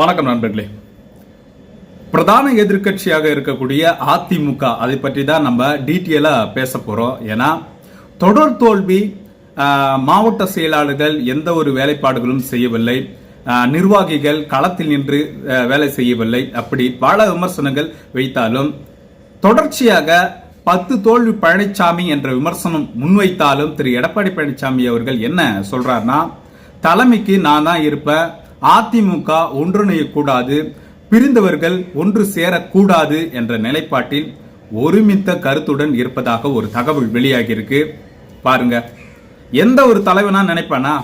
வணக்கம் நண்பர்களே. பிரதான எதிர்க்கட்சியாக இருக்கக்கூடிய அதிமுக அதை பற்றி தான் நம்ம டீட்டெயிலாக பேச போகிறோம் ஏன்னா தொடர் தோல்வி மாவட்ட செயலாளர்கள் எந்த ஒரு வேலைப்பாடுகளும் செய்யவில்லை. நிர்வாகிகள் களத்தில் நின்று வேலை செய்யவில்லை. அப்படி பல விமர்சனங்கள் வைத்தாலும் தொடர்ச்சியாக பத்து தோல்வி பழனிசாமி என்ற விமர்சனம் முன்வைத்தாலும் திரு. எடப்பாடி பழனிசாமி அவர்கள் என்ன சொல்றாருன்னா தலைமைக்கு நான் தான் இருப்பேன் அதிமுக ஒன்றிணையக்கூடாது பிரிந்தவர்கள் ஒன்று சேரக்கூடாது என்ற நிலைப்பாட்டில் ஒருமித்த கருத்துடன் இருப்பதாக ஒரு தகவல் வெளியாகியிருக்கு. பாருங்க. எந்த ஒரு தலைவனா நினைப்பானா?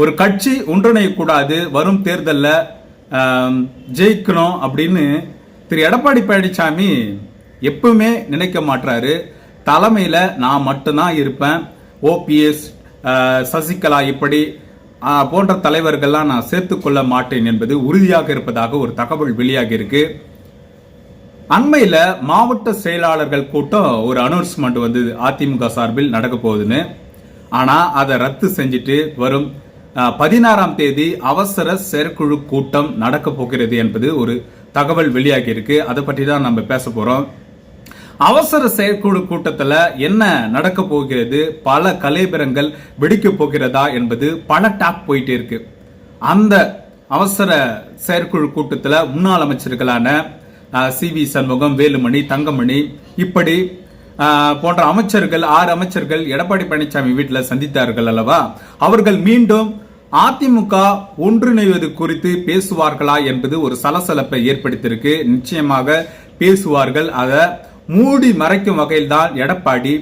ஒரு கட்சி ஒன்றிணையக்கூடாது வரும் தேர்தலில் ஜெயிக்கணும் அப்படின்னு திரு. எடப்பாடி பழனிசாமி எப்பவுமே நினைக்க மாட்டாரு தலைமையில் நான் மட்டும்தான் இருப்பேன். ஓபிஎஸ் சசிகலா இப்படி போன்ற தலைவர்கள்லாம் நான் சேர்த்துக்கொள்ள மாட்டேன் என்பது உறுதியாக இருப்பதாக ஒரு தகவல் வெளியாகி இருக்கு. அண்மையில் மாவட்ட செயலாளர்கள் கூட்டம் ஒரு அனௌன்ஸ்மெண்ட் வந்து அதிமுக சார்பில் நடக்க போகுதுன்னு. ஆனால் அதை ரத்து செஞ்சுட்டு வரும் பதினாறாம் தேதி அவசர செயற்குழு கூட்டம் நடக்க போகிறது என்பது ஒரு தகவல் வெளியாகி இருக்கு. அதை பற்றி தான் நம்ம பேச போகிறோம் அவசர செயற்குழு கூட்டத்தில் என்ன நடக்க போகிறது? பல கலைபரங்கள் வெடிக்க போகிறதா என்பது பல டாக் போயிட்டே இருக்கு. அந்த அவசர செயற்குழு கூட்டத்தில் முன்னாள் அமைச்சர்களான சி வி சண்முகம் வேலுமணி தங்கமணி இப்படி போன்ற அமைச்சர்கள் ஆறு அமைச்சர்கள் எடப்பாடி பழனிசாமி வீட்டில் சந்தித்தார்கள் அல்லவா? அவர்கள் மீண்டும் அதிமுக ஒன்றிணைவது குறித்து பேசுவார்களா என்பது ஒரு சலசலப்பை ஏற்படுத்தியிருக்கு. நிச்சயமாக பேசுவார்கள். அதை மூடி மறைக்கும் வகையில் தான் எடப்பாடி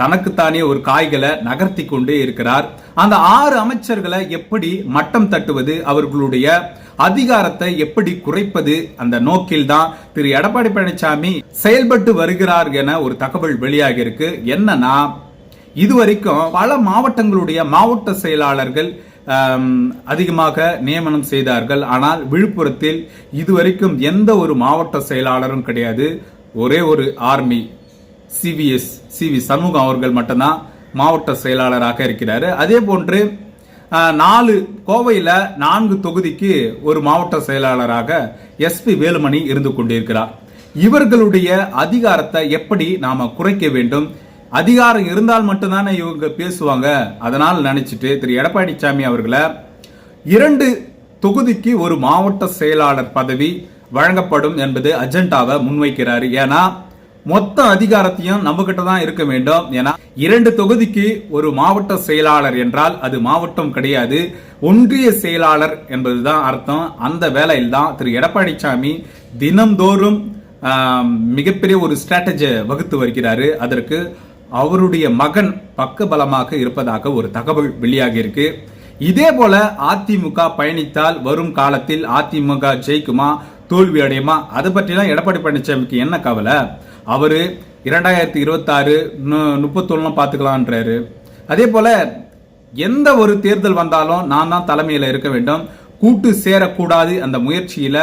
தனக்குத்தானே ஒரு காய்களை நகர்த்தி கொண்டே இருக்கிறார். அந்த ஆறு அமைச்சர்களை எப்படி மட்டம் தட்டுவது அவர்களுடைய அதிகாரத்தை எப்படி குறைப்பது அந்த நோக்கில் தான் திரு எடப்பாடி பழனிசாமி செயல்பட்டு வருகிறார் என ஒரு தகவல் வெளியாகி இருக்கு என்னன்னா இதுவரைக்கும் பல மாவட்டங்களுடைய மாவட்ட செயலாளர்கள் அதிகமாக நியமனம் செய்தார்கள். ஆனால் விழுப்புரத்தில் இதுவரைக்கும் எந்த ஒரு மாவட்ட செயலாளரும் கிடையாது. ஒரே ஒரு ஆர்மி சிவிஎஸ் சிவி சண்முகம் அவர்கள் மட்டும்தான் மாவட்ட செயலாளராக இருக்கிறார். அதே போன்று நாலு கோவையில் நான்கு தொகுதிக்கு ஒரு மாவட்ட செயலாளராக எஸ்பி வேலுமணி இருந்து கொண்டிருக்கிறார். இவர்களுடைய அதிகாரத்தை எப்படி நாம் குறைக்க வேண்டும்? அதிகாரம் இருந்தால் மட்டும்தானே இவங்க பேசுவாங்க? அதனால் நினைச்சிட்டு திரு. எடப்பாடி சாமி அவர்களை இரண்டு தொகுதிக்கு ஒரு மாவட்ட செயலாளர் பதவி வழங்கப்படும் என்பது அஜெண்டாவை முன்வைக்கிறார். ஏன்னா மொத்த அதிகாரத்தையும் நம்மகிட்ட தான் இருக்க வேண்டும். ஏன்னா இரண்டு தொகுதிக்கு ஒரு மாவட்ட செயலாளர் என்றால் அது மாவட்டம் கிடையாது. ஒன்றிய செயலாளர் என்பதுதான் அர்த்தம். அந்த வேலையில் தான் திரு. எடப்பாடி சாமி தினம்தோறும் மிகப்பெரிய ஒரு ஸ்ட்ராட்டஜியை வகுத்து வருகிறாரு. அதற்கு அவருடைய மகன் பக்கபலமாக இருப்பதாக ஒரு தகவல் வெளியாகி இருக்கு. இதே போல அதிமுக பயணித்தால் வரும் காலத்தில் அதிமுக ஜெயிக்குமா? தோல்வி அடையுமா? அதை பற்றிலாம் எடப்பாடி பழனிசாமிக்கு என்ன கவலை? அவர் இரண்டாயிரத்தி இருபத்தாறு முப்பத்தொன்னுலாம் பார்த்துக்கலான்றாரு அதே போல் எந்த ஒரு தேர்தல் வந்தாலும் நான் தான் தலைமையில் இருக்க வேண்டும். கூட்டு சேரக்கூடாது அந்த முயற்சியில்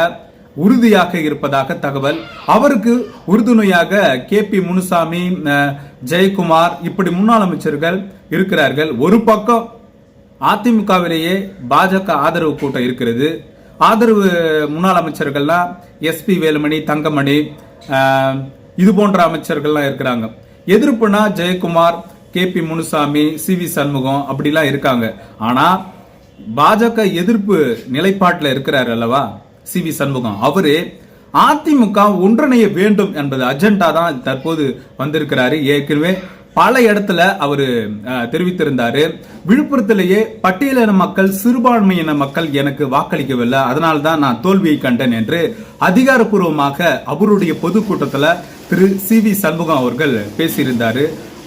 உறுதியாக இருப்பதாக தகவல். அவருக்கு உறுதுணையாக கே பி முனுசாமி ஜெயக்குமார் இப்படி முன்னாள் அமைச்சர்கள் இருக்கிறார்கள். ஒரு பக்கம் அதிமுகவிலேயே பாஜக ஆதரவு கூட்டம் இருக்கிறது. ஆதரவு முன்னாள் அமைச்சர்கள்லாம் எஸ்பி வேலுமணி தங்கமணி இது போன்ற அமைச்சர்கள்லாம் இருக்கிறாங்க. எதிர்ப்புனா Jayakumar K P Munusamy C V Shanmugam அப்படிலாம் இருக்காங்க. ஆனால் பாஜக எதிர்ப்பு நிலைப்பாட்டில் இருக்கிறார் அல்லவா? C V Shanmugam. அவரு அதிமுக ஒன்றிணைய வேண்டும் என்பது அஜெண்டா தான் தற்போது வந்திருக்கிறாரு. ஏற்கனவே பல இடத்துல அவர் தெரிவித்திருந்தாரு. விழுப்புரத்திலேயே பட்டியலின மக்கள் சிறுபான்மையின மக்கள் எனக்கு வாக்களிக்கவில்லை. அதனால தான் நான் தோல்வியை கண்டேன் என்று அதிகாரப்பூர்வமாக அவருடைய பொதுக்கூட்டத்தில் திரு. சி. வி. சண்முகம் அவர்கள் பேசியிருந்தார்.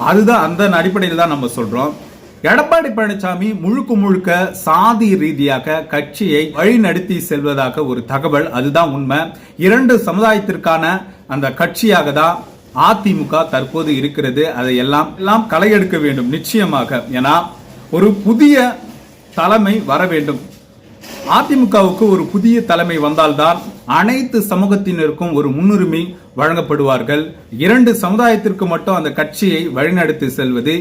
அதுதான் அந்த அடிப்படையில் தான் நம்ம சொல்கிறோம் எடப்பாடி பழனிசாமி முழுக்க முழுக்க சாதி ரீதியாக கட்சியை வழிநடத்தி செல்வதாக ஒரு தகவல். அதுதான் உண்மை. இரண்டு சமுதாயத்திற்கான அந்த கட்சியாக தான் அதிமுக தற்போது இருக்கிறது அதை எல்லாம் எல்லாம் களையெடுக்க வேண்டும் நிச்சயமாக. ஏன்னா ஒரு புதிய தலைமை வர வேண்டும். அதிமுகவுக்கு ஒரு புதிய தலைமை வந்தால்தான் அனைத்து சமூகத்தினருக்கும் ஒரு முன்னுரிமை வழங்கப்படுவார்கள். இரண்டு சமுதாயத்திற்கு மட்டும் அந்த கட்சியை வழிநடத்தி செல்வது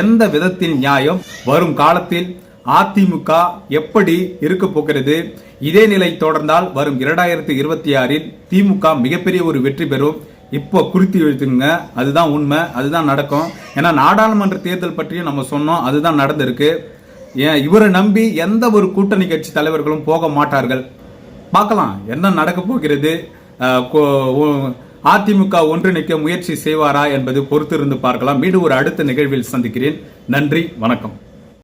எந்த விதத்தில் நியாயம்? வரும் காலத்தில் அதிமுக எப்படி இருக்க போகிறது? இதே நிலை தொடர்ந்தால் வரும் இரண்டாயிரத்தி இருபத்தி ஆறில் திமுக மிகப்பெரிய ஒரு வெற்றி பெறும். இப்போ குறித்து எழுத்துங்க அதுதான் உண்மை அதுதான் நடக்கும். ஏன்னா நாடாளுமன்ற தேர்தல் பற்றியும் நம்ம சொன்னோம் அதுதான் நடந்திருக்கு. ஏன் இவரை நம்பி எந்த ஒரு கூட்டணி கட்சி தலைவர்களும் போக மாட்டார்கள். பார்க்கலாம் என்ன நடக்க போகிறது? கோ- அதிமுக ஒன்றிணைக்க முயற்சி செய்வாரா என்பது பொறுத்திருந்து பார்க்கலாம். மீண்டும் ஒரு அடுத்த நிகழ்வில் சந்திக்கிறேன். நன்றி வணக்கம்.